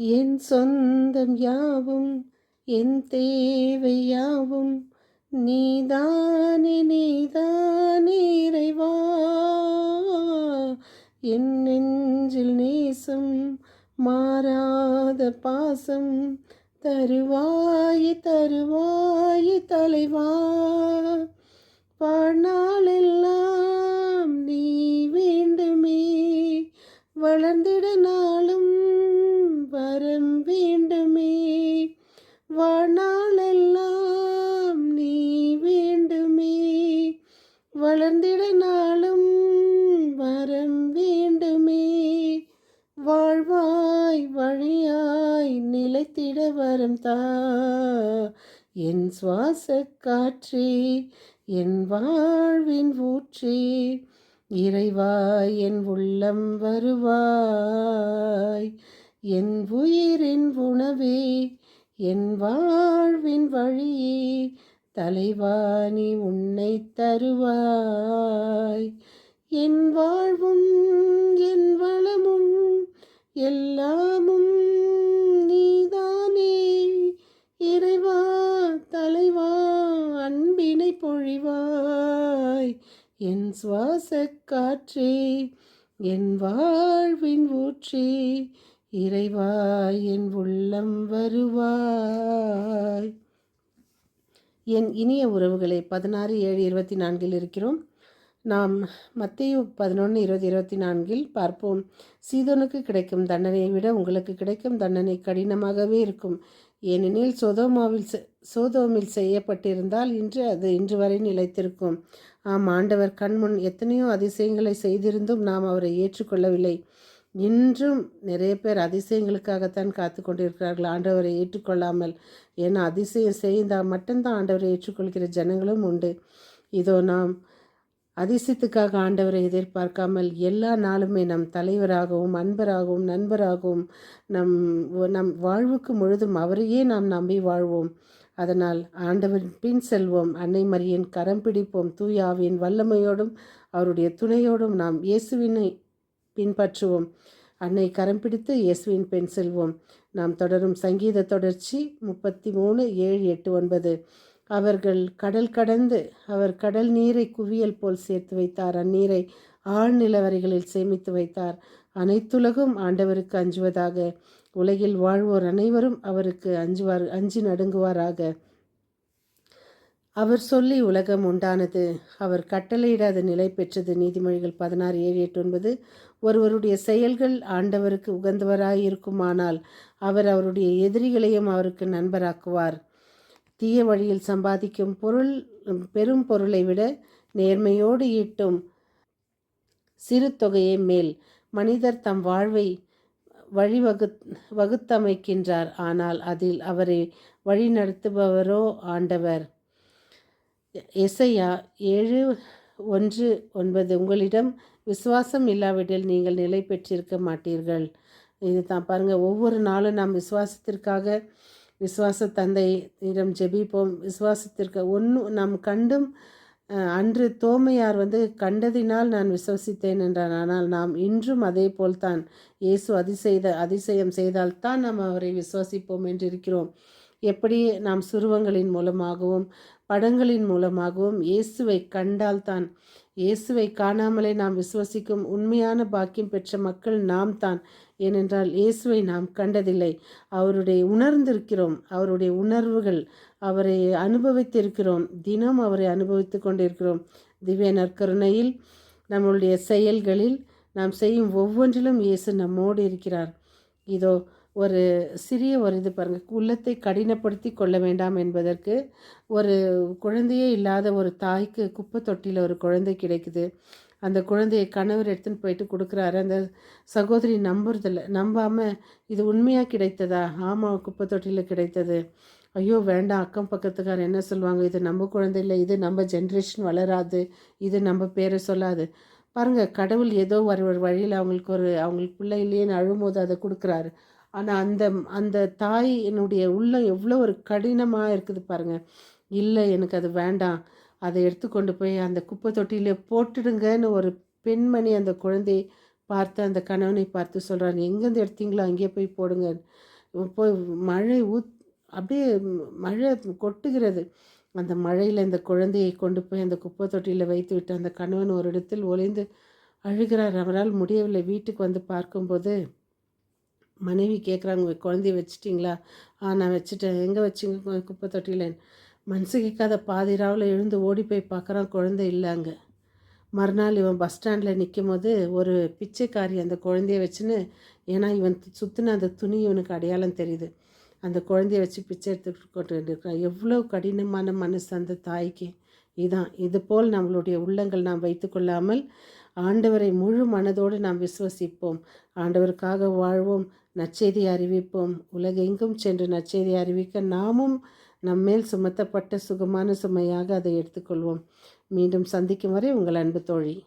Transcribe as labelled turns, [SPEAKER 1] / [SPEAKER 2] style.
[SPEAKER 1] என் சொந்தம் யாவும் என் தேவை யாவும் நீதானே நீதானே இறைவா. என் நெஞ்சில் நேசம் மாறாத பாசம் தருவாயி தருவாயி தலைவா. வாழ்நாளெல்லாம் நீ வேண்டுமே வளர்ந்திட நாளும் வரம் வேண்டுமே. வாழ்நாளெல்லாம் நீ வேண்டுமே. வளர்ந்திட நாளும் வரம் வேண்டுமே. வாழ்வாய் வழியாய் நிலைத்திட வரம் தா. என் சுவாச காற்றே என் வாழ்வின் ஊற்றே இறைவாய் என் உள்ளம் வருவாய். என் உயிரின் உணவே என் வாழ்வின் வழியே தலைவாணி உன்னை தருவாய். என் வாழ்வும் என் வளமும் எல்லாமும் நீதானே. இறைவா தலைவா அன்பினை பொழிவாய். என் சுவாச காற்றே என் வாழ்வின் ஊற்றே இறைவா என் உள்ளம் வருவாய். என் இனிய உறவுகளை பதினாறு ஏழு இருபத்தி நான்கில் இருக்கிறோம். நாம் மத்திய பதினொன்று இருபது இருபத்தி நான்கில் பார்ப்போம். சீதோனுக்கு கிடைக்கும் தண்டனையை விட உங்களுக்கு கிடைக்கும் தண்டனை கடினமாகவே இருக்கும். ஏனெனில் சோதோமாவில் சோதோமில் செய்யப்பட்டிருந்தால் இன்று அது இன்று வரை நிலைத்திருக்கும். ஆம் ஆண்டவர் கண்முன் எத்தனையோ அதிசயங்களை செய்திருந்தும் நாம் அவரை ஏற்றுக்கொள்ளவில்லை. இன்றும் நிறைய பேர் அதிசயங்களுக்காகத்தான் காத்து கொண்டிருக்கிறார்கள் ஆண்டவரை ஏற்றுக்கொள்ளாமல் ஏன்னா அதிசயம் செய்தால் மட்டும்தான் ஆண்டவரை ஏற்றுக்கொள்கிற ஜனங்களும் உண்டு. இதோ நாம் அதிசயத்துக்காக ஆண்டவரை எதிர்பார்க்காமல் எல்லா நாளுமே நம் தலைவராகவும் அன்பராகவும் நண்பராகவும் நம் நம் வாழ்வுக்கு முழுதும் அவரையே நாம் நம்பி வாழ்வோம். அதனால் ஆண்டவரின் பின் செல்வோம். அன்னை மரியின் கரம் பிடிப்போம். தூயாவின் வல்லமையோடும் அவருடைய துணையோடும் நாம் இயேசுவினை பின்பற்றுவோம். அன்னை கரம் பிடித்து இயேசுவின் பெண் செல்வோம். நாம் தொடரும் சங்கீத தொடர்ச்சி முப்பத்தி மூணு ஏழு எட்டு ஒன்பது. அவர்கள் கடல் கடந்து அவர் கடல் நீரை குவியல் போல் சேர்த்து வைத்தார். அந்நீரை ஆழ்நிலவரைகளில் சேமித்து வைத்தார். அனைத்துலகும் ஆண்டவருக்கு அஞ்சுவதாக. உலகில் வாழ்வோர் அனைவரும் அவருக்கு அஞ்சுவார் அஞ்சு நடுங்குவாராக. அவர் சொல்லி உலகம் உண்டானது. அவர் கட்டளையிடாத நிலை பெற்றது. நீதிமொழிகள் பதினாறு ஏழு எட்டு ஒன்பது. ஒருவருடைய செயல்கள் ஆண்டவருக்கு உகந்தவராயிருக்குமானால் அவர் அவருடைய எதிரிகளையும் அவருக்கு நண்பராக்குவார். தீய வழியில் சம்பாதிக்கும் பொருள் பெரும் பொருளை விட நேர்மையோடு ஈட்டும் சிறு தொகையை மேல். மனிதர் தம் வாழ்வை வழிவகு வகுத்தமைக்கின்றார். ஆனால் அதில் அவரை வழிநடத்துபவரோ ஆண்டவர். எசையா ஏழு ஒன்று ஒன்பது. உங்களிடம் விசுவாசம் இல்லாவிடில் நீங்கள் நிலை பெற்றிருக்க மாட்டீர்கள். இது தான் பாருங்கள் ஒவ்வொரு நாளும் நாம் விசுவாசத்திற்காக விசுவாச தந்தையிடம் ஜெபிப்போம். விசுவாசத்திற்கு ஒன்று நாம் கண்டும் அன்று தோமையார் வந்து கண்டதினால் நான் விசுவசித்தேன் என்றான் ஆனால் நாம் இன்றும் அதே போல்தான் இயேசு அதிசெய்த அதிசயம் செய்தால்தான் நாம் அவரை விசுவாசிப்போம் என்று இருக்கிறோம் எப்படி? நாம் சுருவங்களின் மூலமாகவும் படங்களின் மூலமாகவும் இயேசுவை கண்டால்தான். இயேசுவை காணாமலே நாம் விசுவசிக்கும் உண்மையான பாக்கியம் பெற்ற மக்கள் நாம் தான் ஏனென்றால் இயேசுவை நாம் கண்டதில்லை. அவருடைய உணர்ந்திருக்கிறோம். அவருடைய உணர்வுகள் அவரை அனுபவித்திருக்கிறோம். தினம் அவரை அனுபவித்து கொண்டிருக்கிறோம். திவ்ய நற்கருணையில் நம்மளுடைய செயல்களில் நாம் செய்யும் ஒவ்வொன்றிலும் இயேசு நம்மோடு இருக்கிறார். இதோ ஒரு சிறிய ஒரு இது பாருங்கள் உள்ளத்தை கடினப்படுத்தி கொள்ள வேண்டாம் என்பதற்கு ஒரு குழந்தையே இல்லாத ஒரு தாய்க்கு குப்பை தொட்டியில் ஒரு குழந்தை கிடைக்குது. அந்த குழந்தையை கணவர் எடுத்துன்னு போயிட்டு கொடுக்குறாரு. அந்த சகோதரி நம்புறதில்ல. நம்பாமல் இது உண்மையாக கிடைத்ததா? ஆமாம் குப்பை தொட்டியில் கிடைத்தது. ஐயோ வேண்டாம். அக்கம் பக்கத்துக்கார் என்ன சொல்லுவாங்க? இது நம்ம குழந்தை இல்லை. இது நம்ம ஜென்ரேஷன் வளராது. இது நம்ம பேரை சொல்லாது. பாருங்கள் கடவுள் ஏதோ ஒரு ஒரு வழியில் அவங்களுக்கு ஒரு அவங்களுக்கு பிள்ளை இல்லையேன்னு அழும்போது அதை கொடுக்குறாரு. ஆனால் அந்த அந்த தாய் என்னுடைய உள்ளம் எவ்வளோ ஒரு கடினமாக இருக்குது பாருங்கள் இல்லை எனக்கு அது வேண்டாம். அதை எடுத்துக்கொண்டு போய் அந்த குப்பை தொட்டியில் போட்டுடுங்கன்னு ஒரு பெண்மணி அந்த குழந்தையை பார்த்து அந்த கணவனை பார்த்து சொல்கிறாங்க எங்கேருந்து எடுத்தீங்களோ அங்கேயே போய் போடுங்க. போய் மழை ஊத் அப்படியே மழை கொட்டுகிறது. அந்த மழையில் இந்த குழந்தையை கொண்டு போய் அந்த குப்பை தொட்டியில் வைத்து விட்டு அந்த கணவன் ஒரு இடத்தில் ஒளிந்து அழுகிறார். அவரால் முடியவில்லை. வீட்டுக்கு வந்து பார்க்கும்போது மனைவி கேட்குறாங்க குழந்தைய வச்சிட்டிங்களா? ஆ நான் வச்சுட்டேன். எங்கே வச்சிங்க? குப்பை தொட்டியில். மனசு கேட்காத பாதிராவில் எழுந்து ஓடி போய் பார்க்குறான் குழந்தை இல்லை அங்கே. மறுநாள் இவன் பஸ் ஸ்டாண்டில் நிற்கும் போது ஒரு பிச்சைக்காரி அந்த குழந்தைய வச்சுன்னு ஏன்னா இவன் சுற்றின அந்த துணி இவனுக்கு அடையாளம் தெரியுது. அந்த குழந்தைய வச்சு பிச்சை எடுத்துக்கிட்டு கொண்டு இருக்கான் எவ்வளோ கடினமான மனசு அந்த தாய்க்கு. இதான் இது போல் நம்மளுடைய உள்ளங்கள் நாம் வைத்துக்கொள்ளாமல் ஆண்டவரை முழு மனதோடு நாம் விசுவசிப்போம். ஆண்டவருக்காக வாழ்வோம். நற்செய்தி அறிவிப்போம். உலகெங்கும் சென்று நற்செய்தி அறிவிக்க நாமும் நம்மேல் சுமத்தப்பட்ட சுகமான சுமையாக அதை எடுத்துக்கொள்வோம். மீண்டும் சந்திக்கும் வரை உங்கள் அன்பு தோழி.